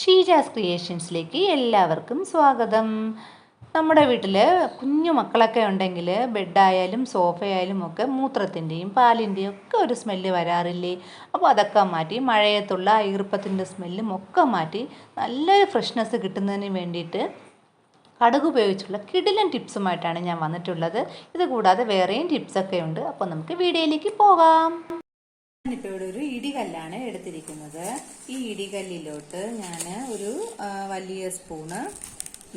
ഷീജാസ് ക്രിയേഷൻസിലേക്ക് എല്ലാവർക്കും സ്വാഗതം. നമ്മുടെ വീട്ടിൽ കുഞ്ഞു മക്കളൊക്കെ ഉണ്ടെങ്കിൽ ബെഡായാലും സോഫയായാലും ഒക്കെ മൂത്രത്തിന്റെയും പാലിന്റെയും ഒക്കെ ഒരു സ്മെല്ല് വരാറില്ലേ? അപ്പോൾ അതൊക്കെ മാറ്റി മഴയത്തുള്ള ഈർപ്പത്തിന്റെ സ്മെല്ലും ഒക്കെ മാറ്റി നല്ലൊരു ഫ്രഷ്നെസ് കിട്ടുന്നതിന് വേണ്ടിയിട്ട് കടുക് ഉപയോഗിച്ചുള്ള കിടിലൻ ടിപ്സുമായിട്ടാണ് ഞാൻ വന്നിട്ടുള്ളത്. ഇത് കൂടാതെ വേറെയും ടിപ്സൊക്കെ ഉണ്ട്. അപ്പോൾ നമുക്ക് വീഡിയോയിലേക്ക് പോകാം. ഞാനിപ്പോൾ ഇവിടെ ഒരു ഇടികല്ലാണ് എടുത്തിരിക്കുന്നത്. ഈ ഇടികല്ലിലോട്ട് ഞാൻ ഒരു വലിയ സ്പൂണ്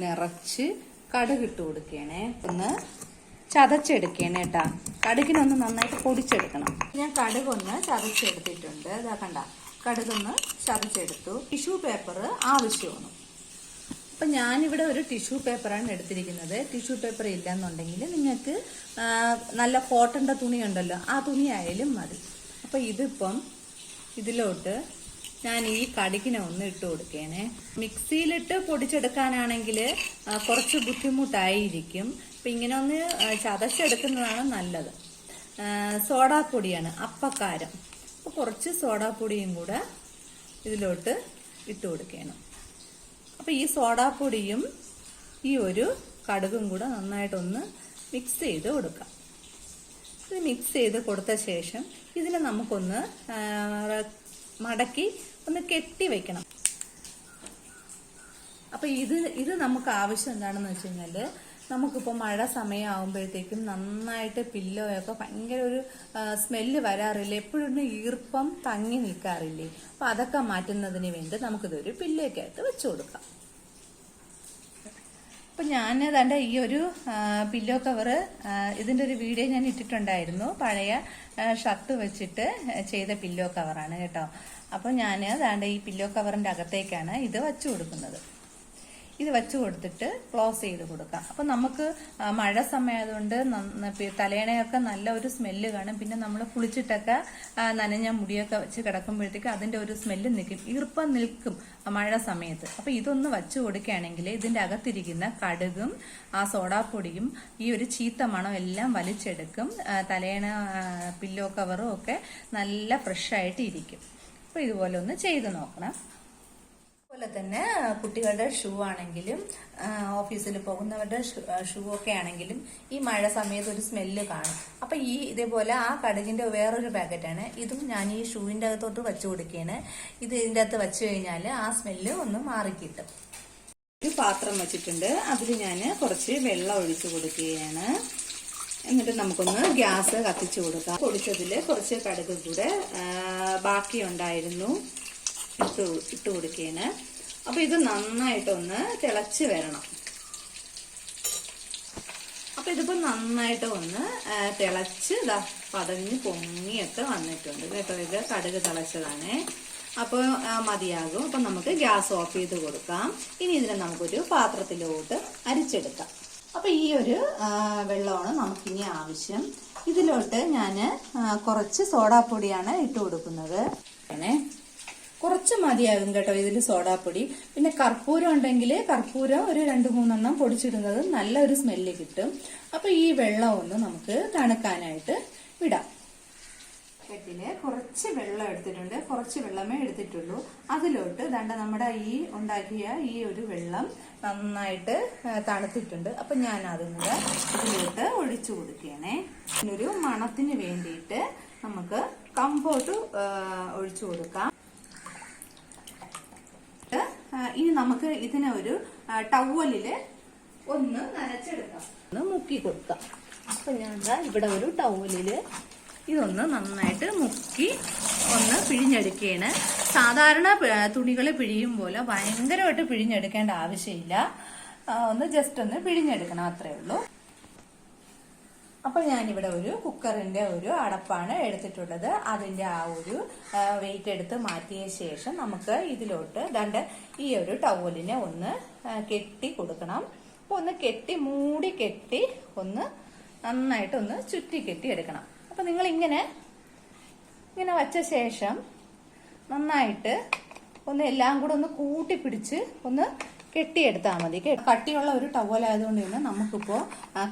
നിറച്ച് കടുക് ഇട്ട് കൊടുക്കണേ. ഒന്ന് ചതച്ചെടുക്കണേ കേട്ടാ കടുകിനൊന്ന് നന്നായിട്ട് പൊടിച്ചെടുക്കണം. ഞാൻ കടുക് ഒന്ന് ചതച്ചെടുത്തിട്ടുണ്ട്. ഇതാ കണ്ട. കടുകൊന്ന് ചതച്ചെടുത്തു. ടിഷ്യൂ പേപ്പർ ആവശ്യമാണ്. അപ്പം ഞാനിവിടെ ഒരു ടിഷ്യൂ പേപ്പറാണ് എടുത്തിരിക്കുന്നത്. ടിഷ്യൂ പേപ്പർ ഇല്ലെന്നുണ്ടെങ്കിൽ നിങ്ങൾക്ക് നല്ല കോട്ടന്റെ തുണി ഉണ്ടല്ലോ ആ തുണിയായാലും മതി. അപ്പം ഇതിപ്പം ഇതിലോട്ട് ഞാൻ ഈ കടുകിനെ ഒന്ന് ഇട്ട് കൊടുക്കണേ. മിക്സിയിലിട്ട് പൊടിച്ചെടുക്കാനാണെങ്കിൽ കുറച്ച് ബുദ്ധിമുട്ടായിരിക്കും. അപ്പം ഇങ്ങനെ ഒന്ന് ചതച്ചെടുക്കുന്നതാണ് നല്ലത്. സോഡാപ്പൊടിയാണ് അപ്പക്കാരം. അപ്പോൾ കുറച്ച് സോഡാപ്പൊടിയും കൂടെ ഇതിലോട്ട് ഇട്ട് കൊടുക്കണം. അപ്പോൾ ഈ സോഡാപ്പൊടിയും ഈ ഒരു കടുകും കൂടെ നന്നായിട്ടൊന്ന് മിക്സ് ചെയ്ത് കൊടുക്കാം. ഇത് മിക്സ് ചെയ്ത് കൊടുത്ത ശേഷം ഇതിനെ നമുക്കൊന്ന് മടക്കി ഒന്ന് കെട്ടി വെക്കണം. അപ്പോൾ ഇത് ഇത് നമുക്ക് ആവശ്യം എന്താണെന്ന് വെച്ച് കഴിഞ്ഞാൽ നമുക്കിപ്പോൾ മഴ സമയമാകുമ്പോഴത്തേക്കും നന്നായിട്ട് പില്ലോയൊക്കെ ഭയങ്കര ഒരു സ്മെല്ല് വരാറില്ല. എപ്പോഴും ഈർപ്പം തങ്ങി നിൽക്കാറില്ലേ? അപ്പോൾ അതൊക്കെ മാറ്റുന്നതിന് വേണ്ടി നമുക്കിതൊരു പില്ലോയൊക്കെ ആയിട്ട് വെച്ചു കൊടുക്കാം. അപ്പം ഞാൻ തന്റെ ഈ ഒരു പില്ലോ കവറ് ഇതിന്റെ ഒരു വീഡിയോ ഞാൻ ഇട്ടിട്ടുണ്ടായിരുന്നു. പഴയ ഷർട്ട് വെച്ചിട്ട് ചെയ്ത പില്ലോ കവറാണ് കേട്ടോ. അപ്പോൾ ഞാൻ താണ്ട ഈ പില്ലോ കവറിന്റെ അകത്തേക്കാണ് ഇത് വച്ചു കൊടുക്കുന്നത്. ഇത് വെച്ച് കൊടുത്തിട്ട് ക്ലോസ് ചെയ്ത് കൊടുക്കാം. അപ്പം നമുക്ക് മഴ സമയമായതുകൊണ്ട് തലേണയൊക്കെ നല്ല ഒരു സ്മെല്ല് കാണും. പിന്നെ നമ്മൾ കുളിച്ചിട്ടൊക്കെ നനഞ്ഞ മുടിയൊക്കെ വെച്ച് കിടക്കുമ്പോഴത്തേക്ക് അതിന്റെ ഒരു സ്മെല്ല് നിൽക്കും. ഈർപ്പം നിൽക്കും മഴ സമയത്ത്. അപ്പം ഇതൊന്ന് വച്ച് കൊടുക്കുകയാണെങ്കിൽ ഇതിന്റെ അകത്തിരിക്കുന്ന കടുകും ആ സോഡാപ്പൊടിയും ഈ ഒരു ചീത്ത മണം എല്ലാം വലിച്ചെടുക്കും. തലേണ പില്ലോ കവറും ഒക്കെ നല്ല ഫ്രഷായിട്ട് ഇരിക്കും. അപ്പോൾ ഇതുപോലെ ഒന്ന് ചെയ്ത് നോക്കണം. അതുപോലെ തന്നെ കുട്ടികളുടെ ഷൂ ആണെങ്കിലും ഓഫീസിൽ പോകുന്നവരുടെ ഷൂ ഒക്കെ ആണെങ്കിലും ഈ മഴ സമയത്ത് ഒരു സ്മെല്ല് കാണും. അപ്പൊ ഈ ഇതേപോലെ ആ കടുകിന്റെ വേറൊരു പാക്കറ്റാണ്. ഇതും ഞാൻ ഈ ഷൂവിന്റെ അകത്തോട്ട് വെച്ചു കൊടുക്കുകയാണ് ഇത് ഇതിന്റെ അകത്ത് വെച്ചു കഴിഞ്ഞാൽ ആ സ്മെല്ല് ഒന്ന് മാറിക്കിട്ടും ഒരു പാത്രം വെച്ചിട്ടുണ്ട്. അതിൽ ഞാൻ കുറച്ച് വെള്ളം ഒഴിച്ചു കൊടുക്കുകയാണ്. എന്നിട്ട് നമുക്കൊന്ന് ഗ്യാസ് കത്തിച്ചു കൊടുക്കാം. പൊടിച്ചതിൽ കുറച്ച് കടുക് കൂടെ ബാക്കി ഉണ്ടായിരുന്നു ഇട്ട് ഇട്ട് കൊടുക്കുകയാണ് അപ്പൊ ഇത് നന്നായിട്ടൊന്ന് തിളച്ച് വരണം. അപ്പൊ ഇതിപ്പോ നന്നായിട്ട് ഒന്ന് തിളച്ച് ഇതാ പതഞ്ഞ് പൊങ്ങിയൊക്കെ വന്നിട്ടുണ്ട്. കേട്ടോ ഇത് കടുക് തിളച്ചതാണേ. അപ്പോൾ മതിയാകും. അപ്പം നമുക്ക് ഗ്യാസ് ഓഫ് ചെയ്ത് കൊടുക്കാം. ഇനി ഇതിനെ നമുക്കൊരു പാത്രത്തിലോട്ട് അരിച്ചെടുക്കാം. അപ്പോൾ ഈ ഒരു വെള്ളമാണ് നമുക്കിനി ആവശ്യം. ഇതിലോട്ട് ഞാൻ കുറച്ച് സോഡാപ്പൊടിയാണ് ഇട്ട് കൊടുക്കുന്നത്. കുറച്ച് മതിയാകും കേട്ടോ ഇതിൽ സോഡാപ്പൊടി. പിന്നെ കർപ്പൂരം ഉണ്ടെങ്കിൽ കർപ്പൂരം ഒരു രണ്ട് മൂന്നെണ്ണം പൊടിച്ചിടുന്നത് നല്ലൊരു സ്മെല്ല് കിട്ടും. അപ്പൊ ഈ വെള്ളം ഒന്ന് നമുക്ക് തണുക്കാനായിട്ട് വിടാം. കെട്ടിൽ കുറച്ച് വെള്ളം എടുത്തിട്ടുണ്ട്. കുറച്ച് വെള്ളമേ എടുത്തിട്ടുള്ളൂ. അതിലോട്ട് ദണ്ട നമ്മുടെ ഈ ഉണ്ടാക്കിയ ഈ ഒരു വെള്ളം നന്നായിട്ട് തണുത്തിട്ടുണ്ട്. അപ്പൊ ഞാൻ അതും കൂടെ ഇതിലോട്ട് ഒഴിച്ചു കൊടുക്കുകയാണേ. ഇതിനൊരു മണത്തിന് വേണ്ടിയിട്ട് നമുക്ക് കമ്പോട്ട് ഒഴിച്ചു കൊടുക്കാം ആ, ഇനി നമുക്ക് ഇതിനെ ഒരു ടവലിൽ ഒന്ന് നനച്ചെടുക്കാം. ഒന്ന് മുക്കി കൊടുക്കാം. അപ്പൊ ഞാൻ ഇവിടെ ഒരു ടവലിൽ ഇതൊന്ന് നന്നായിട്ട് മുക്കി ഒന്ന് പിഴിഞ്ഞെടുക്കുകയാണ് സാധാരണ തുണികൾ പിഴിയും പോലെ ഭയങ്കരമായിട്ട് പിഴിഞ്ഞെടുക്കേണ്ട ആവശ്യമില്ല. ഒന്ന് ജസ്റ്റ് ഒന്ന് പിഴിഞ്ഞെടുക്കണം അത്രേ ഉള്ളൂ. അപ്പോൾ ഞാനിവിടെ ഒരു കുക്കറിന്റെ ഒരു അടപ്പാണ് എടുത്തിട്ടുള്ളത്. അതിന്റെ ആ ഒരു വെയിറ്റ് എടുത്ത് മാറ്റിയ ശേഷം നമുക്ക് ഇതിലോട്ട് ദണ്ട് ഈ ഒരു ടവലിനെ ഒന്ന് കെട്ടി കൊടുക്കണം. അപ്പോൾ ഒന്ന് കെട്ടി മൂടി കെട്ടി ഒന്ന് നന്നായിട്ട് ഒന്ന് ചുറ്റി കെട്ടി എടുക്കണം. അപ്പോൾ നിങ്ങൾ ഇങ്ങനെ ഇങ്ങനെ വച്ച ശേഷം നന്നായിട്ട് ഒന്ന് എല്ലാം കൂടെ ഒന്ന് കൂട്ടി പിടിച്ച് ഒന്ന് കെട്ടിയെടുത്താൽ മതി. കട്ടിയുള്ള ഒരു ടവലായതുകൊണ്ട് തന്നെ നമുക്കിപ്പോൾ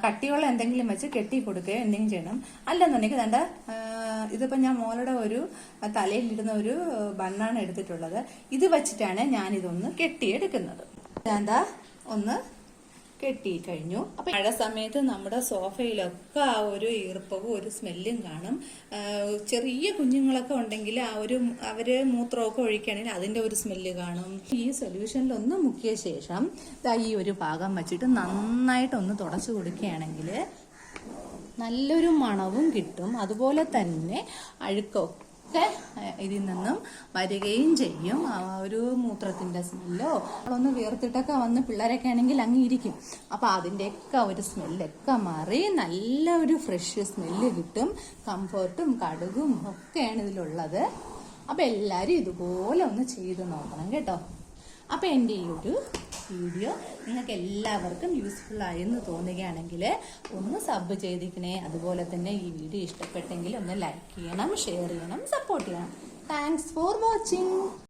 കട്ടിയുള്ള എന്തെങ്കിലും വെച്ച് കെട്ടി കൊടുക്കുകയോ എന്തെങ്കിലും ചെയ്യണം. അല്ലെന്നുണ്ടെങ്കിൽ വേണ്ട ഇതിപ്പോൾ ഞാൻ മോളുടെ ഒരു തലയിലിരുന്ന ഒരു ബണ്ണാണ് എടുത്തിട്ടുള്ളത്. ഇത് വെച്ചിട്ടാണ് ഞാനിതൊന്ന് കെട്ടിയെടുക്കുന്നത്. എന്താ ഒന്ന് കെട്ടി കഴിഞ്ഞു മഴ സമയത്ത് നമ്മുടെ സോഫയിലൊക്കെ ആ ഒരു ഈർപ്പവും ഒരു സ്മെല്ലും കാണും. ചെറിയ കുഞ്ഞുങ്ങളൊക്കെ ഉണ്ടെങ്കിൽ ആ ഒരു അവർ മൂത്രമൊക്കെ ഒഴിക്കുകയാണെങ്കിൽ അതിന്റെ ഒരു സ്മെല്ല് കാണും. ഈ സൊല്യൂഷനിൽ ഒന്ന് മുക്കിയ ശേഷം ഈ ഒരു ഭാഗം വെച്ചിട്ട് നന്നായിട്ട് ഒന്ന് തുടച്ചു കൊടുക്കുകയാണെങ്കിൽ നല്ലൊരു മണവും കിട്ടും. അതുപോലെ തന്നെ അഴുക്കൊക്കെ ഇതിൽ നിന്നും വരികയും ചെയ്യും. ആ ഒരു മൂത്രത്തിന്റെ സ്മെല്ലോ. ഒന്ന് വേർത്തിട്ടൊക്കെ വന്ന് പിള്ളേരൊക്കെ ആണെങ്കിൽ അങ്ങ് ഇരിക്കും. അപ്പൊ അതിന്റെയൊക്കെ ഒരു സ്മെല്ലൊക്കെ മാറി നല്ല ഒരു ഫ്രഷ് സ്മെല്ല് കിട്ടും. കംഫർട്ടും കടുകും ഒക്കെയാണ് ഇതിലുള്ളത്. അപ്പൊ എല്ലാവരും ഇതുപോലെ ഒന്ന് ചെയ്ത് നോക്കണം കേട്ടോ. അപ്പൊ എന്റെ ഈ ഒരു വീഡിയോ നിങ്ങൾക്ക് എല്ലാവർക്കും യൂസ്ഫുൾ ആയെന്ന് തോന്നുകയാണെങ്കിൽ ഒന്ന് സബ് ചെയ്തിരിക്കണേ. അതുപോലെ തന്നെ ഈ വീഡിയോ ഇഷ്ടപ്പെട്ടെങ്കിൽ ഒന്ന് ലൈക്ക് ചെയ്യണം ഷെയർ ചെയ്യണം സപ്പോർട്ട് ചെയ്യണം. Thanks for watching